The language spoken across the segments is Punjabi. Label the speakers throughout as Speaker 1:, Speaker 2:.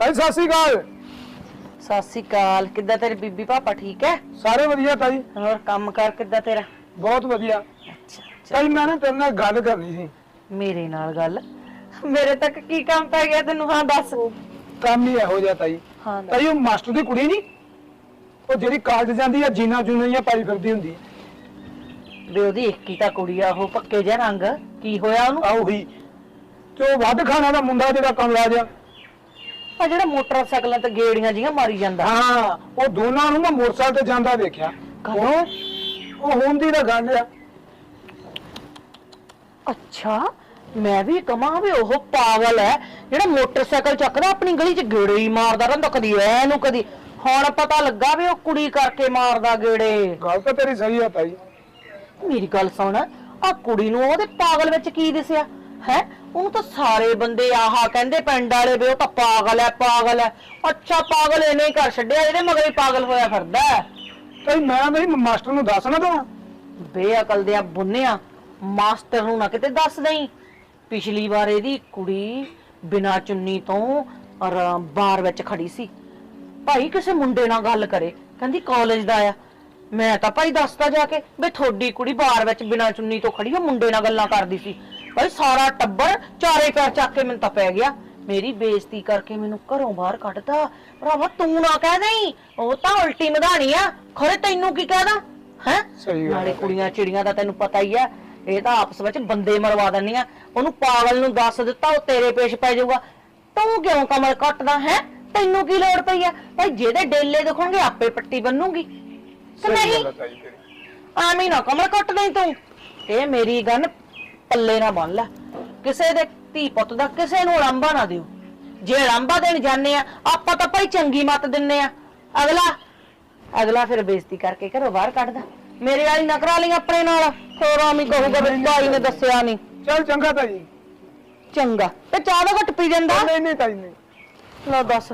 Speaker 1: ਤਾਈ ਸਤਿ ਸ਼੍ਰੀ ਅਕਾਲ।
Speaker 2: ਸਤਿ ਸ੍ਰੀ ਅਕਾਲ। ਕਿੱਦਾਂ ਤੇਰੀ ਬੀਬੀ ਪਾਪਾ ਠੀਕ ਹੈ
Speaker 1: ਸਾਰੇ ਵਧੀਆ ਤਾਈ।
Speaker 2: ਹੋਰ ਕੰਮ ਕਰ ਕਿੱਦਾਂ ਤੇਰਾ?
Speaker 1: ਬਹੁਤ ਵਧੀਆ।
Speaker 2: ਅੱਛਾ
Speaker 1: ਤਾਈ ਮੈਂ ਨਾ ਤੇਰੇ ਨਾਲ ਗੱਲ ਕਰਨੀ ਸੀ।
Speaker 2: ਮੇਰੇ ਨਾਲ ਗੱਲ? ਮੇਰੇ ਤੱਕ ਕੀ ਕੰਮ ਪੈ ਗਿਆ ਤੈਨੂੰ? ਹਾਂ ਦੱਸ।
Speaker 1: ਕੰਮ ਹੀ ਇਹੋ ਜਿਹਾ ਤਾਈ।
Speaker 2: ਹਾਂ ਦੱਸ।
Speaker 1: ਤਾਈ ਉਹ ਮਾਸਟਰ ਦੀ ਕੁੜੀ ਨਹੀਂ ਉਹ ਜਿਹੜੀ ਕਾਲਜ ਜਾਂਦੀ ਆ ਜੀਨਾ ਜੂਨਾ ਜਾਂ ਪਾਈ ਫਿਰਦੀ ਹੁੰਦੀ।
Speaker 2: ਵੀ ਉਹਦੀ ਇੱਕ ਹੀ ਤਾਂ ਕੁੜੀ ਆ ਉਹ ਪੱਕੇ ਜਿਹਾ ਰੰਗ। ਕੀ ਹੋਇਆ ਉਹਨੂੰ?
Speaker 1: ਆ ਉਹੀ ਤੇ ਉਹ ਵੱਧ ਖਾਣਾ ਦਾ ਮੁੰਡਾ ਜਿਹੜਾ ਕਮਲਾ ਜਿਹਾ
Speaker 2: ਆ ਜਿਹੜਾ ਮੋਟਰਸਾਈਕਲਾਂ ਤੇ ਗੇੜੀਆਂ ਜੀਆਂ ਮਾਰੀ ਜਾਂਦਾ।
Speaker 1: ਹਾਂ ਉਹ ਦੋਨਾਂ ਨੂੰ ਮੈਂ ਮੋਟਰਸਾਈਕਲ ਤੇ ਜਾਂਦਾ ਵੇਖਿਆ
Speaker 2: ਕਦੋਂ?
Speaker 1: ਉਹ ਹੁਣ ਦੀ ਤਾਂ ਗੱਲ ਆ।
Speaker 2: ਅੱਛਾ ਮੈਂ ਵੀ ਕਮਾਂ ਵੀ ਉਹ ਪਾਗਲ ਹੈ ਜਿਹੜਾ ਮੋਟਰਸਾਈਕਲ ਚੱਕਦਾ ਆਪਣੀ ਗਲੀ 'ਚ ਗੇੜੇ ਹੀ ਮਾਰਦਾ ਰਹਿੰਦਾ ਕਦੀ ਐ ਨੂੰ ਕਦੀ ਹੁਣ ਪਤਾ ਲੱਗਾ ਵੀ ਉਹ ਕੁੜੀ ਕਰਕੇ ਮਾਰਦਾ ਗੇੜੇ।
Speaker 1: ਗੱਲ ਤਾਂ ਤੇਰੀ ਸਹੀ ਆ ਤਾਈ।
Speaker 2: ਮੇਰੀ ਗੱਲ ਸੁਣ ਆ ਕੁੜੀ ਨੂੰ ਉਹਦੇ ਪਾਗਲ ਵਿੱਚ ਕੀ ਦਿਸਿਆ? ਹੈ? ਉਹਨੂੰ ਤਾਂ ਸਾਰੇ ਬੰਦੇ ਆਹਾ ਕਹਿੰਦੇ ਪਿੰਡ ਵਾਲੇ ਵੀ ਉਹ ਤਾਂ ਪਾਗਲ ਹੈ ਪਾਗਲ ਹੈ। ਅੱਛਾ ਪਾਗਲ ਇਹਨੇ ਹੀ ਕਰ ਛੱਡਿਆ ਇਹਦੇ ਮਗਰ ਹੀ ਪਾਗਲ ਹੋਇਆ ਫਿਰਦਾ ਹੈ।
Speaker 1: ਮੈਂ ਨਹੀਂ ਮਾਸਟਰ ਨੂੰ ਦੱਸਣਾ ਤਾਂ
Speaker 2: ਬੇਅਕਲ ਦੇ ਆ ਬੁੰਨਿਆ ਮਾਸਟਰ ਨੂੰ ਨਾ ਕਿਤੇ ਦੱਸ ਦੇਈ। ਪਿਛਲੀ ਵਾਰ ਇਹਦੀ ਕੁੜੀ ਬਿਨਾਂ ਚੁੰਨੀ ਤੋਂ ਔਰ ਬਾਰ ਵਿੱਚ ਖੜੀ ਸੀ। ਭਾਈ ਕਿਸੇ ਮੁੰਡੇ ਨਾਲ ਗੱਲ ਕਰੇ ਕਹਿੰਦੀ ਕਾਲਜ ਦਾ ਆ। ਮੈਂ ਤਾਂ ਭਾਈ ਦੱਸਦਾ ਜਾ ਕੇ ਵੀ ਤੁਹਾਡੀ ਕੁੜੀ ਬਾਰ ਵਿੱਚ ਬਿਨਾਂ ਚੁੰਨੀ ਤੋਂ ਖੜੀ ਉਹ ਮੁੰਡੇ ਨਾਲ ਗੱਲਾਂ ਕਰਦੀ ਸੀ। ਭਾਈ ਸਾਰਾ ਟੱਬਰ ਚਾਰੇ ਪੈਰ ਚੱਕ ਕੇ ਮੈਨੂੰ ਤਾਂ ਪੈ ਗਿਆ। ਮੇਰੀ ਬੇਇੱਜ਼ਤੀ ਕਰਕੇ ਮੈਨੂੰ ਘਰੋਂ ਬਾਹਰ ਕੱਢਤਾ। ਭਰਾਵਾ ਤੂੰ ਨਾ ਕਹਿ ਦੇਈ। ਉਹ ਤਾਂ ਉਲਟੀ ਮਧਾਣੀ ਆ। ਖਰੇ ਤੈਨੂੰ ਕੀ ਕਹਦਾ ਹੈ?
Speaker 1: ਸਹੀ ਗੱਲ
Speaker 2: ਨਾਲੇ
Speaker 1: ਹੈ।
Speaker 2: ਕੁੜੀਆਂ ਚਿੜੀਆਂ ਦਾ ਤੈਨੂੰ ਪਤਾ ਹੀ ਆ। ਇਹ ਤਾਂ ਆਪਸ ਵਿੱਚ ਬੰਦੇ ਮਰਵਾ ਦਿੰਦੀਆਂ। ਉਹਨੂੰ ਪਾਗਲ ਨੂੰ ਦੱਸ ਦਿੱਤਾ ਉਹ ਤੇਰੇ ਪੇਸ਼ ਪੈ ਜਾਊਗਾ। ਤੂੰ ਕਿਉਂ ਕਮਲ ਕੱਟਦਾ ਹੈ? ਤੈਨੂੰ ਕੀ ਲੋੜ ਪਈ ਆ? ਭਾਈ ਜਿਹਦੇ ਡੇਲੇ ਦਿਖਣਗੇ ਆਪੇ ਪੱਟੀ ਬੰਨੂਗੀ। ਕਿ
Speaker 1: ਸਹੀ
Speaker 2: ਨਹੀਂ?
Speaker 1: ਗੱਲ ਆ ਤਾਈ ਤੇਰੀ।
Speaker 2: ਐਵੇਂ ਨਾ ਕਮਲ ਕੱਟ ਦੇਂ ਤੂੰ। ਇਹ ਮੇਰੀ ਗਨ ਪੱਲੇ ਨਾ ਬੰਨ ਲੈ। ਕਿਸੇ ਦੇ ਧੀ ਪੁੱਤ ਦਾ ਕਿਸੇ ਨੂੰ ਲੰਬਾ ਨਾ ਦਿਓ। ਜੇ ਲੰਬਾ ਦੇਣ ਜਾਂਦੇ ਆ ਆਪਾਂ ਤਾਂ ਭਾਈ ਚੰਗੀ ਮੱਤ ਦਿੰਨੇ ਆ। ਅਗਲਾ ਅਗਲਾ ਫਿਰ ਬੇਇੱਜ਼ਤੀ ਕਰਕੇ ਘਰੋਂ ਬਾਹਰ ਕੱਢਦਾ ਮੇਰੇ ਵਾਲੀ ਨਾ ਕਰਾ ਲਈ ਆਪਣੇ ਨਾਲ। ਹੋਰ ਆਮੀ ਕਹੂਗਾ ਵੀ ਭਾਈ ਨੇ ਦੱਸਿਆ ਨਹੀਂ।
Speaker 1: ਚੱਲ ਚੰਗਾ ਤਾਈ
Speaker 2: ਚੰਗਾ। ਤੇ ਚਾਹ ਦਾ ਘਟ ਪੀ ਜਾਂਦਾ?
Speaker 1: ਨਹੀਂ ਨਹੀਂ ਤਾਈ ਨਹੀਂ।
Speaker 2: ਲਓ ਦੱਸ।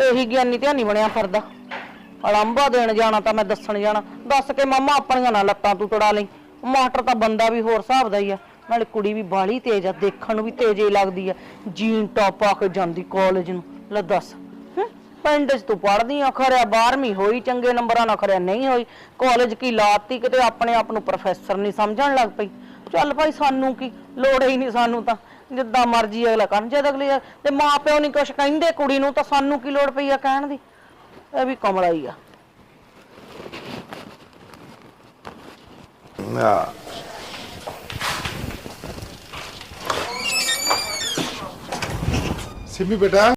Speaker 2: ਇਹੀ ਗਿਆਨੀ ਧਿਆਨੀ ਬਣਿਆ ਫਿਰਦਾ। ਅਲੰਬਾ ਦੇਣ ਜਾਣਾ ਤਾਂ ਮੈਂ ਦੱਸਣ ਜਾਣਾ। ਦੱਸ ਕੇ ਮਾਮਾ ਆਪਣੀਆਂ ਨਾ ਲੱਤਾਂ ਤੂੰ ਤੜਾ ਲਈ। ਮਾਸਟਰ ਤਾਂ ਬੰਦਾ ਵੀ ਹੋਰ ਹਿਸਾਬ ਦਾ ਹੀ ਆ। ਨਾਲੇ ਕੁੜੀ ਵੀ ਬਾਲੀ ਤੇਜ਼ ਆ, ਦੇਖਣ ਨੂੰ ਵੀ ਤੇਜ਼ ਹੀ ਲੱਗਦੀ ਆ। ਜੀਨ ਟੌਪ ਪਾ ਕੇ ਜਾਂਦੀ ਕਾਲਜ ਨੂੰ। ਲੈ ਦੱਸ ਹਮ? ਪਿੰਡ 'ਚ ਤੂੰ ਪੜ੍ਹਦੀ ਆ ਖਰਿਆ 12ਵੀਂ ਹੋਈ, ਚੰਗੇ ਨੰਬਰਾਂ ਨਾਲ ਖਰਿਆ ਨਹੀਂ ਹੋਈ। ਕਾਲਜ ਕੀ ਲਾਤੀ ਕਿਤੇ, ਆਪਣੇ ਆਪ ਨੂੰ ਪ੍ਰੋਫੈਸਰ ਨਹੀਂ ਸਮਝਣ ਲੱਗ ਪਈ। ਚੱਲ ਭਾਈ ਸਾਨੂੰ ਕੀ, ਲੋੜ ਹੀ ਨਹੀਂ ਸਾਨੂੰ ਤਾਂ। ਜਿੱਦਾਂ ਮਰਜ਼ੀ ਅਗਲਾ ਕਰਨ, ਜਦ ਅਗਲੇ ਤੇ ਮਾਂ ਪਿਓ ਨਹੀਂ ਕੁਛ ਕਹਿੰਦੇ ਕੁੜੀ ਨੂੰ, ਤਾਂ ਸਾਨੂੰ ਕੀ ਲੋੜ ਪਈ ਆ ਕਹਿਣ ਦੀ? ਇਹ ਵੀ ਕਮਲਾ ਹੀ ਆ।
Speaker 3: ਆ ਸਿੰਮੀ ਬੇਟਾ